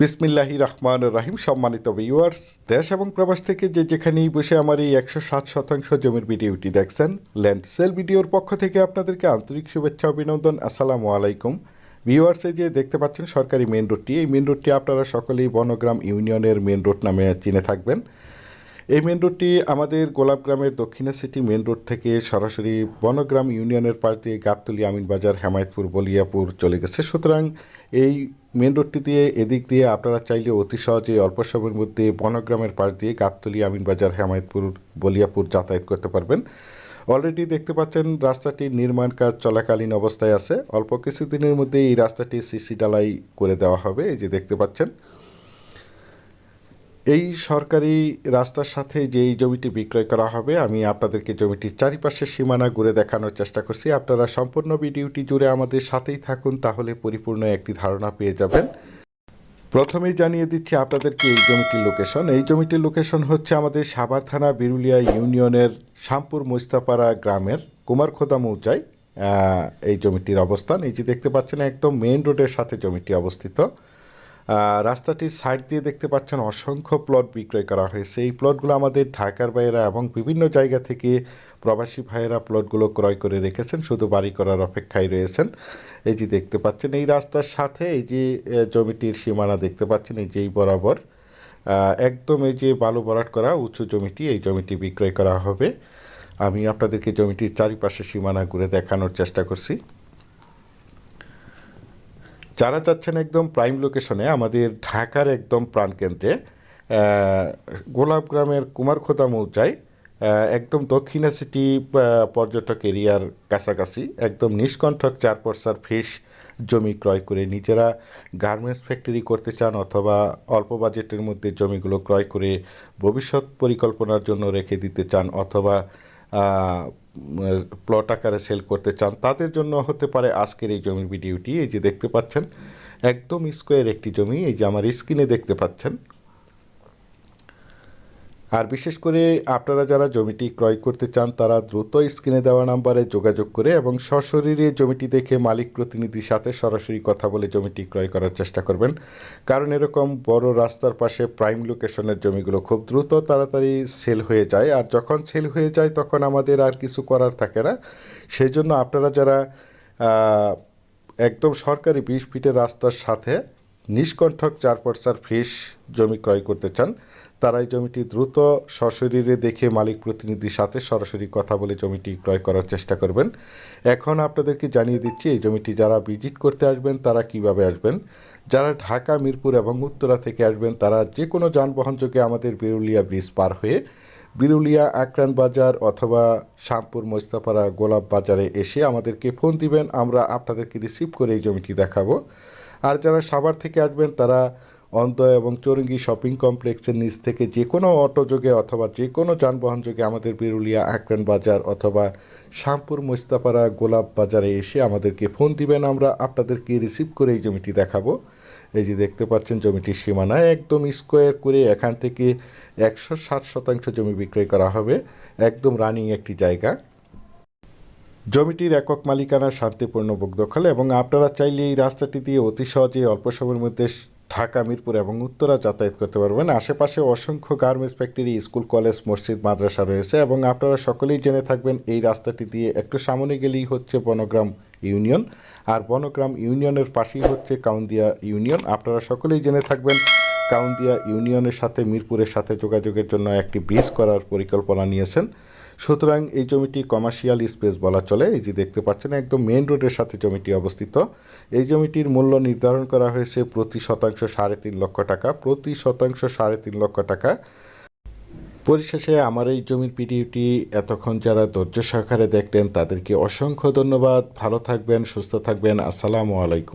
বিসমিল্লাহি রহমান রাহিম, সম্মানিত ভিউয়ার্স দেশ এবং প্রবাস থেকে যে যেখানেই বসে আমার এই একশো সাত শতাংশ জমির ভিডিওটি দেখছেন, ল্যান্ড সেল ভিডিওর পক্ষ থেকে আপনাদেরকে আন্তরিক শুভেচ্ছা, অভিনন্দন, আসসালামু আলাইকুম। ভিউয়ার্সে যে দেখতে পাচ্ছেন সরকারি মেন রোডটি এই মেন রোডটি আপনারা সকলেই বনগ্রাম ইউনিয়নের মেন রোড নামে চিনে থাকবেন। এই মেন রোডটি আমাদের গোলাপগ্রামের দক্ষিণা সিটি মেন রোড থেকে সরাসরি বনগ্রাম ইউনিয়নের পাশ দিয়ে গাবতলি আমিনবাজার, হেমায়তপুর, বলিয়াপুর চলে গেছে। সুতরাং এই মেন রোডটি দিয়ে, এদিক দিয়ে আপনারা চাইলে অতি সহজে অল্প সময়ের মধ্যে বনগ্রামের পাশ দিয়ে গাবতলি আমিনবাজার হেমায়তপুর, বলিয়াপুর যাতায়াত করতে পারবেন। অলরেডি দেখতে পাচ্ছেন রাস্তাটির নির্মাণ কাজ চলাকালীন অবস্থায় আছে। অল্প কিছুদিনের মধ্যে এই রাস্তাটি সিসি ডালাই করে দেওয়া হবে। এই যে দেখতে পাচ্ছেন এই সরকারি রাস্তার সাথে যে এই জমিটি বিক্রয় করা হবে আমি আপনাদেরকে জমিটির চারিপাশের সীমানা ঘুরে দেখানোর চেষ্টা করছি। আপনারা সম্পূর্ণ ভিডিওটি জুড়ে আমাদের সাথেই থাকুন তাহলে পরিপূর্ণ একটি ধারণা পেয়ে যাবেন। প্রথমেই জানিয়ে দিচ্ছি আপনাদেরকে এই জমিটির লোকেশন। এই জমিটির লোকেশন হচ্ছে আমাদের সাভার থানা বিরুলিয়া ইউনিয়নের শামপুর মোস্তাপাড়া গ্রামের কুমারখোদা আহ, এই জমিটির অবস্থান। এই যে দেখতে পাচ্ছেন একদম মেইন রোডের সাথে জমিটি অবস্থিত। রাস্তাটির সাইড দিয়ে দেখতে পাচ্ছেন অসংখ্য প্লট বিক্রয় করা হয়েছে। এই প্লটগুলো আমাদের ঢাকার ভাইয়েরা এবং বিভিন্ন জায়গা থেকে প্রবাসী ভাইয়েরা প্লটগুলো ক্রয় করে রেখেছেন, শুধু বাড়ি করার অপেক্ষায় রয়েছেন। এই যে দেখতে পাচ্ছেন, এই রাস্তার সাথে এই যে জমিটির সীমানা দেখতে পাচ্ছেন, এই যেই বরাবর একদম এই যে বালু ভরাট করা উঁচু জমিটি, এই জমিটি বিক্রয় করা হবে। আমি আপনাদেরকে জমিটির চারিপাশে সীমানা ঘুরে দেখানোর চেষ্টা করছি। যারা চাচ্ছেন একদম প্রাইম লোকেশনে আমাদের ঢাকার একদম প্রাণকেন্দ্রে গোলাপগ্রামের কুমারখোদা আহ, একদম দক্ষিণা সিটি পর্যটক এরিয়ার কাছাকাছি একদম নিষ্কণ্ঠক চার পর্সার ফিস জমি ক্রয় করে নিজেরা গার্মেন্টস ফ্যাক্টরি করতে চান অথবা অল্প বাজেটের মধ্যে জমিগুলো ক্রয় করে ভবিষ্যৎ পরিকল্পনার জন্য রেখে দিতে চান অথবা প্লট আকারে সেল করতে চান, তাদের জন্য হতে পারে আজকের এই জমির ভিডিওটি এই যে দেখতে পাচ্ছেন, একদম স্কোয়ার একটি জমি, এই যে আমার স্ক্রিনে দেখতে পাচ্ছেন। আর বিশেষ করে আপনারা যারা জমিটি ক্রয় করতে চান, তারা দ্রুত স্ক্রিনে দেওয়া নাম্বারে যোগাযোগ করে এবং সশরীরে জমিটি দেখে মালিক প্রতিনিধির সাথে সরাসরি কথা বলে জমিটি ক্রয় করার চেষ্টা করবেন। কারণ এরকম বড় রাস্তার পাশে প্রাইম লোকেশনের জমিগুলো খুব দ্রুত তাড়াতাড়ি সেল হয়ে যায়। আর যখন সেল হয়ে যায়, তখন আমাদের আর কিছু করার থাকে না। সেই জন্য আপনারা যারা একদম সরকারি বিশ ফিটের রাস্তার সাথে নিষ্কণ্ঠক চার পর্সার ফ্রিস জমি ক্রয় করতে চান, তারা এই জমিটি দ্রুত সশরীরে দেখে মালিক প্রতিনিধির সাথে সরাসরি কথা বলে জমিটি ক্রয় করার চেষ্টা করবেন। এখন আপনাদেরকে জানিয়ে দিচ্ছি, এই জমিটি যারা ভিজিট করতে আসবেন, তারা কীভাবে আসবেন? যারা ঢাকা, মিরপুর এবং উত্তরা থেকে আসবেন, তারা যে কোনো যানবাহন যোগে আমাদের বিরুলিয়া ব্রিজ পার হয়ে বিরুলিয়া আকরান বাজার অথবা শ্যামপুর, মোস্তাপাড়া, গোলাপ বাজারে এসে আমাদেরকে ফোন দিবেন। আমরা আপনাদেরকে রিসিভ করে এই জমিটি দেখাবো। আর যারা সাভার থেকে আসবেন, তারা অন্ত এবং চৌরঙ্গি শপিং কমপ্লেক্সের নিচ থেকে যে কোনো অটো যোগে অথবা যে কোনো যানবাহন যোগে আমাদের বিরুলিয়া আকরান বাজার অথবা শ্যামপুর, মোস্তাপাড়া, গোলাপ বাজারে এসে আমাদেরকে ফোন দিবেন। আমরা আপনাদেরকে রিসিভ করে এই জমিটি দেখাবো। এই যে দেখতে পাচ্ছেন জমিটির সীমানা, একদম স্কোয়ার করে এখান থেকে একশো ষাট শতাংশ জমি বিক্রয় করা হবে, একদম রানিং একটি জায়গা। জমিটির একক মালিকানা শান্তিপূর্ণ দখল এবং আপনারা চাইলে এই রাস্তাটি দিয়ে অতি সহজে অল্প সময়ের মধ্যে ঢাকা, মিরপুর এবং উত্তরা যাতায়াত করতে পারবেন। আশেপাশে অসংখ্য গার্মেন্টস ফ্যাক্টরি স্কুল কলেজ মসজিদ, মাদ্রাসা রয়েছে এবং আপনারা সকলেই জেনে থাকবেন এই রাস্তাটি দিয়ে একটু সামনে গেলেই হচ্ছে বনগ্রাম ইউনিয়ন। আর বনগ্রাম ইউনিয়নের পাশেই হচ্ছে কাউন্দিয়া ইউনিয়ন। আপনারা সকলেই জেনে থাকবেন, কাউন্দিয়া ইউনিয়নের সাথে মিরপুরের সাথে যোগাযোগের জন্য একটি ব্রিজ করার পরিকল্পনা নিয়েছেন। সুতরাং এই জমিটি কমার্শিয়াল স্পেস বলা চলে। এই যে দেখতে পাচ্ছেন, একদম মেন রোডের সাথে জমিটি অবস্থিত। এই জমিটির মূল্য নির্ধারণ করা হয়েছে প্রতি শতাংশ সাড়ে তিন লক্ষ টাকা। প্রতি শতাংশ সাড়ে তিন লক্ষ টাকা পরিশেষে আমার এই জমির পিডিউটি এতক্ষণ যারা ধৈর্য সহকারে দেখলেন তাদেরকে অসংখ্য ধন্যবাদ। ভালো থাকবেন, সুস্থ থাকবেন। আসসালামু আলাইকুম।